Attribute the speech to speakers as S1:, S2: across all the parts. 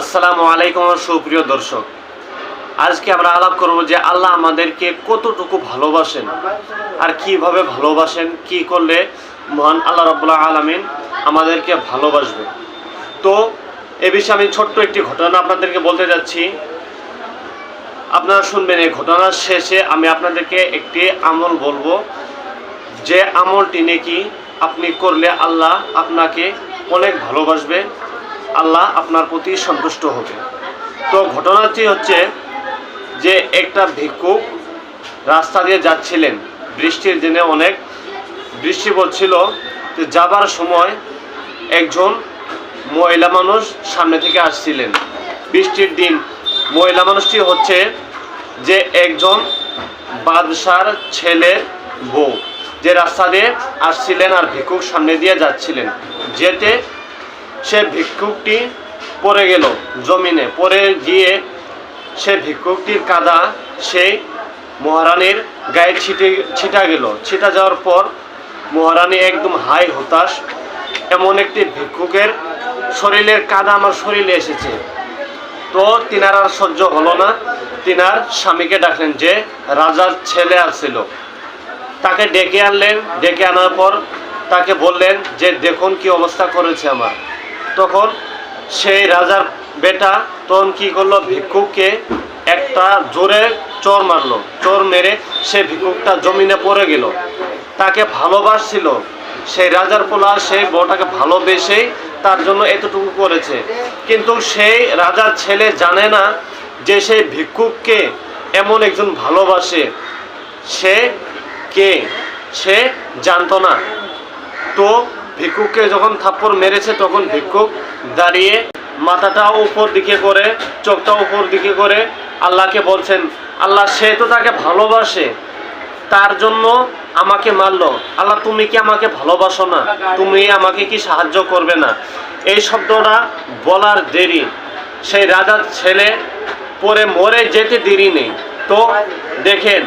S1: আসসালামু আলাইকুম সুপ্রিয় দর্শক। আজকে আমরা আলাপ করব যে আল্লাহ আমাদেরকে কতটুকু ভালোবাসেন আর কীভাবে ভালোবাসেন, কি করলে মহান আল্লাহ রাবুল্লাহ আলমিন আমাদেরকে ভালোবাসবে। তো এ বিষয়ে আমি ছোট্ট একটি ঘটনা আপনাদেরকে বলতে যাচ্ছি। আপনারা শুনবেন এই ঘটনার শেষে আমি আপনাদেরকে একটি আমল বলব। যে আমলটি নাকি আপনি করলে আল্লাহ আপনাকে অনেক ভালোবাসবে। আল্লাহ আপনার প্রতি সন্তুষ্ট হবে তো ঘটনাটি হচ্ছে যে একটা ভিক্ষুক রাস্তা দিয়ে যাচ্ছিলেন। বৃষ্টির দিনে অনেক বৃষ্টি পড়ছিল। তো যাবার সময় একজন মহিলা মানুষ সামনে থেকে আসছিলেন। বৃষ্টির দিন মহিলা মানুষটি হচ্ছে যে একজন বাদশার ছেলের বউ। যে রাস্তা দিয়ে আসছিলেন আর ভিক্ষুক সামনে দিয়ে যাচ্ছিলেন। যেতে সে ভিক্ষুকটি পড়ে গেল জমিনে। পড়ে গিয়ে সে ভিক্ষুকটির কাদা সেই মহারানীর গায়ে ছিটে, ছিটা গেল। ছিটা যাওয়ার পর মহারানী একদম হাই হতাশ, এমন একটি ভিক্ষুকের শরীরের কাদা আমার শরীরে এসেছে। তো তিনার আর সহ্য হলো না। তিনার স্বামীকে ডাকলেন যে রাজার ছেলে আসছিল। তাকে ডেকে আনলেন। ডেকে আনার পর তাকে বললেন যে, দেখুন কি অবস্থা করেছে আমার। তখন সেই রাজার বেটা তখন কি করল? ভিক্ষুককে একটা জোরে চোর মারলো। চোর মেরে সে ভিক্ষুকটা জমিনে পড়ে গেল। তাকে ভালোবাসছিল। সেই রাজার পোলা সেই বউটাকে ভালোবেসে তার জন্য এতটুকু করেছে। কিন্তু সেই রাজার ছেলে জানে না যে সেই ভিক্ষুককে এমন একজন ভালোবাসে। সে কে? সে জানতো না। তো ভিক্ষুককে যখন থাপ্পড় মেরেছে, তখন ভিক্ষুক দাঁড়িয়ে মাথাটা উপর দিকে করে, চোখটা উপর দিকে করে আল্লাহকে বলছেন, আল্লাহ, সে তো তাকে ভালোবাসে, তার জন্য আমাকে মারলো। আল্লাহ, তুমি কি আমাকে ভালোবাসো না? তুমি আমাকে কি সাহায্য করবে না? এই শব্দটা বলার দেরি। সেই রাজার ছেলে পরে মরে যেতে দেরি নেই। তো দেখেন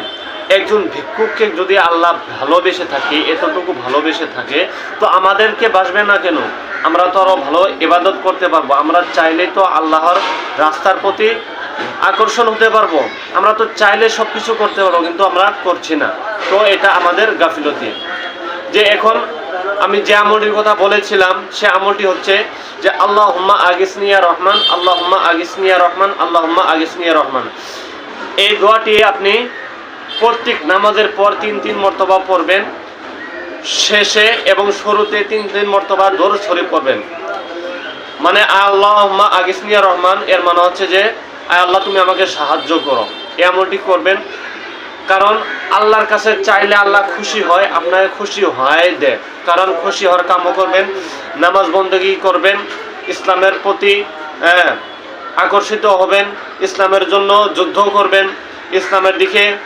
S1: একজন ভিক্ষুককে যদি আল্লাহ ভালোবেসে থাকে, এতটুকু ভালোবেসে থাকে, তো আমাদেরকে বাসবে না কেন? আমরা তো আরও ভালো ইবাদত করতে পারব। আমরা চাইলে তো আল্লাহর রাস্তার প্রতি আকর্ষণ হতে পারব। আমরা তো চাইলে সব কিছু করতে পারব, কিন্তু আমরা করছি না। তো এটা আমাদের গাফিলতি। যে এখন আমি যে আমলটির কথা বলেছিলাম, সে আমলটি হচ্ছে যে আল্লাহ হুম্মা আগিসনিয়া রহমান আল্লাহ হুম্মা আগিসনিয়া রহমান আল্লাহ হুম্মা আগিসনিয়া রহমান। এই দোয়াটি আপনি প্রত্যেক নামাজের পর তিন তিন মর্তবা পড়বেন। শেষে এবং শুরুতে তিন তিন মর্তবা দরুদ শরীফ পড়বেন। মানে আল্লাহ আগিসনিয়া রহমান, এর মানে হচ্ছে যে আল্লাহ, তুমি আমাকে সাহায্য করো। এই আমলটি করবেন। কারণ, আল্লাহর কাছে চাইলে আল্লাহ খুশি হয়, আপনাকে খুশি হয় দে। কারণ, খুশি হওয়ার কামও করবেন, নামাজ বন্দী করবেন, ইসলামের প্রতি আকর্ষিত হবেন, ইসলামের জন্য যুদ্ধ করবেন, ইসলামের দিকে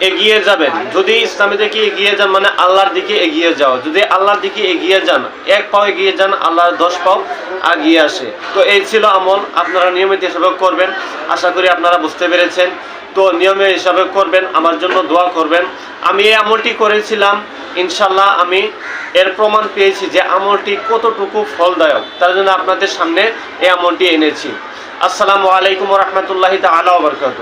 S1: এগিয়ে যাবেন। যদি ইসলামের দিকে এগিয়ে যান মানে আল্লাহর দিকে এগিয়ে যাও যদি আল্লাহর দিকে এগিয়ে যান, এক পাও এগিয়ে যান, আল্লাহর দশ পাও এগিয়ে আসে। তো এই ছিল আমল। আপনারা নিয়মিত হিসাবে করবেন। আশা করি আপনারা বুঝতে পেরেছেন। তো নিয়মে হিসাবে করবেন। আমার জন্য দোয়া করবেন। আমি এই আমলটি করেছিলাম। ইনশাল্লাহ আমি এর প্রমাণ পেয়েছি যে আমলটি কতটুকু ফলদায়ক। তার জন্য আপনাদের সামনে এই আমলটি এনেছি। আসসালামু আলাইকুম রহমতুল্লাহি তালা বরকাত